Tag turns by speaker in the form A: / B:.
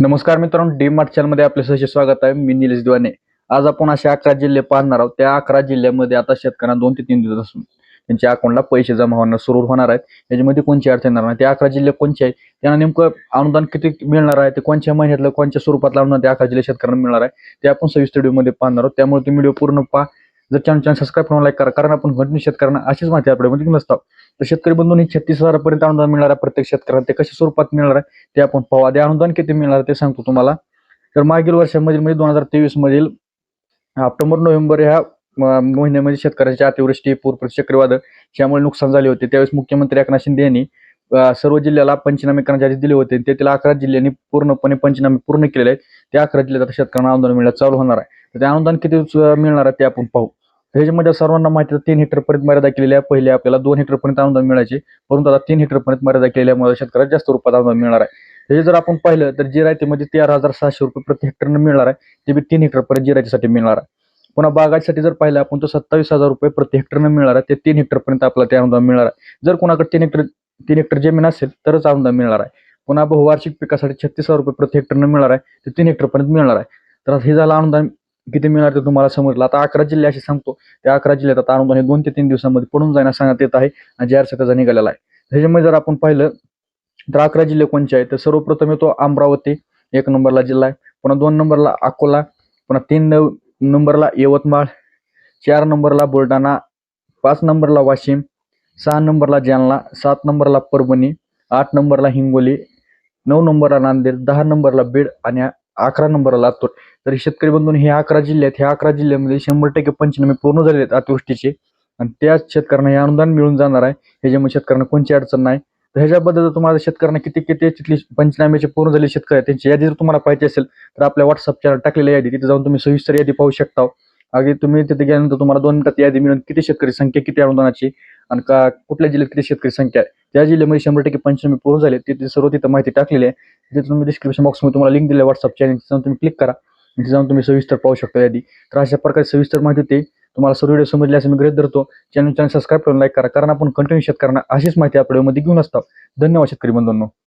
A: नमस्कार मित्रांनो D mart चॅनलमध्ये आपले सहज स्वागत आहे. मी निलेश दिवाने. आज आपण असे अकरा जिल्हे पाहणार आहोत. त्या अकरा जिल्ह्यामध्ये आता शेतकऱ्यांना दोन ते तीन दिवस असून त्यांच्या अकाउंटला पैसे जमा होणार सुरू होणार आहेत. याच्यामध्ये कोणची अडचण येणार नाही. ते अकरा जिल्हे कोणचे आहेत? त्यांना नेमकं अनुदान किती मिळणार आहे? ते कोणत्या महिन्यातलं कोणत्या स्वरूपातलं अनुदान त्या अकरा जिल्हे शेतकऱ्यांना मिळणार आहे? ते आपण सव्वीस व्हिडिओमध्ये पाहणार आहोत. त्यामुळे तुम्ही व्हिडिओ पूर्ण पहा. जर चॅनल चॅनल सबस्क्राईब करून लाईक करा कारण आपण कंटिन्यू शेतकऱ्यांना अशीच माहिती आपल्यामध्ये घेऊन असतो तर शेतकरी बंधूंनी छत्तीस हजारापर्यंत अनुदान मिळणार आहे प्रत्येक शेतकऱ्यांना ते कशा स्वरूपात मिळणार आहे ते आपण पाहू. आधी अनुदान किती मिळणार आहे ते सांगतो तुम्हाला. तर मागील वर्षामधील म्हणजे दोन हजार तेवीस मधील ऑक्टोबर नोव्हेंबर ह्या महिन्यामध्ये शेतकऱ्यांच्या अतिवृष्टी पूर चक्रीवादळ यामुळे नुकसान झाले होते. त्यावेळेस मुख्यमंत्री एकनाथ शिंदे यांनी सर्व जिल्ह्याला पंचनामे करण्याचे आदेश दिले होते. तेथील अकरा जिल्ह्यांनी पूर्णपणे पंचनामे पूर्ण केलेले आहेत. त्या अकरा जिल्ह्यात शेतकऱ्यांना अनुदान मिळणं चालू होणार आहे. तर ते अनुदान किती मिळणार आहे ते आपण पाहू. ह्याच्यामध्ये सर्वांना माहिती तीन हेक्टरपर्यंत मर्यादा केलेली आहे. पहिले आपल्याला दोन हेक्टरपर्यंत अनुदान मिळायचे. परंतु आता तीन हेक्टरपर्यंत मर्यादा केल्यामुळे शेतकऱ्याला जास्त रुपयात अनुदान मिळणार आहे. हे जर आपण पाहिलं तर जिरायतीमध्ये म्हणजे तेरा हजार सहाशे रुपये प्रति हेक्टरनं मिळणार आहे ते बी तीन हेक्टरपर्यंत जिरायतीसाठी मिळणार आहे. पुन्हा बागायतीसाठी जर पाहिलं आपण तर सत्तावीस हजार रुपये प्रति हेक्टरनं मिळणार आहे ते तीन हेक्टरपर्यंत आपल्याला ते अनुदान मिळणार आहे. जर कोणाकडे तीन हेक्टर तीन हेक्टर जमीन असेल तरच अनुदान मिळणार आहे. पुन्हा बहुवार्षिक पिकासाठी छत्तीस हजार रुपये प्रति हेक्टरनं मिळणार आहे ते तीन हेक्टरपर्यंत मिळणार आहे. तर हे झालं अनुदान किती मिळणार ते तुम्हाला समजलं. आता अकरा जिल्हे असे सांगतो. त्या अकरा जिल्ह्यात आता अनुदान हे दोन ते तीन दिवसामध्ये पडून जाण्यास सांगण्यात येत आहे आणि जे आर त्याचा निघालेला आहे. ह्याच्यामध्ये जर आपण पाहिलं तर अकरा जिल्हे कोणचे आहेत? तर सर्वप्रथम येतो अमरावती एक नंबरला जिल्हा आहे. पुन्हा दोन नंबरला अकोला पुन्हा तीन नंबरला यवतमाळ चार नंबरला बुलढाणा पाच नंबरला वाशिम सहा नंबरला जालना सात नंबरला परभणी आठ नंबरला हिंगोली नऊ नंबरला नांदेड दहा नंबरला बीड आणि अकरा नंबरला लागतो. तर शेतकरी बंधून हे अकरा जिल्ह्यात ह्या अकरा जिल्ह्यामध्ये शंभर टक्के पंचनामे पूर्ण झाले आहेत अतिवृष्टीचे. आणि त्याच शेतकऱ्यांना हे अनुदान मिळून जाणार आहे. ह्याच्यामुळे शेतकऱ्यांना कोणची अडचण नाही. तर ह्याच्याबद्दल जर तुम्हाला शेतकऱ्यांना किती किती तिथली पंचनाम्याचे पूर्ण झाले शेतकरी त्यांची यादी जर तुम्हाला पाहिजे असेल तर आपल्या व्हॉट्सअप चॅनल टाकलेली यादी तिथे जाऊन तुम्ही सविस्तर यादी पाहू शकता. अगदी तुम्ही तिथे गेल्यानंतर तुम्हाला दोन मिनिटात यादी मिळून किती शेतकरी संख्या किती अनुदानाची आणि का कुठल्या जिल्ह्यात किती शेतकरी संख्या आहे? त्या जिल्ह्यामध्ये शंभर टक्के पंचनामे पूर्ण झाले. तिथे सर्व तिथं माहिती टाकलेली आहे. तिथे तुम्ही डिस्क्रिप्शन बॉक्समध्ये तुम्हाला लिंक दिली व्हॉट्सअप चॅनल जाऊन तुम्ही क्लिक करा. तिथे जाऊन तुम्ही सविस्तर पाहू शकता यादी. तर अशा प्रकारे सविस्तर माहिती होते. तुम्हाला सर्व व्हिडिओ समजले असं मी गृहित धरतो. चॅनल चॅनल सबस्क्राईब करून लाईक करा. कारण आपण कंटिन्यू शेतकऱ्यांना अशीच माहिती आपल्या मध्ये घेऊन असतात धन्यवाद शेतकरी बंधूंनो.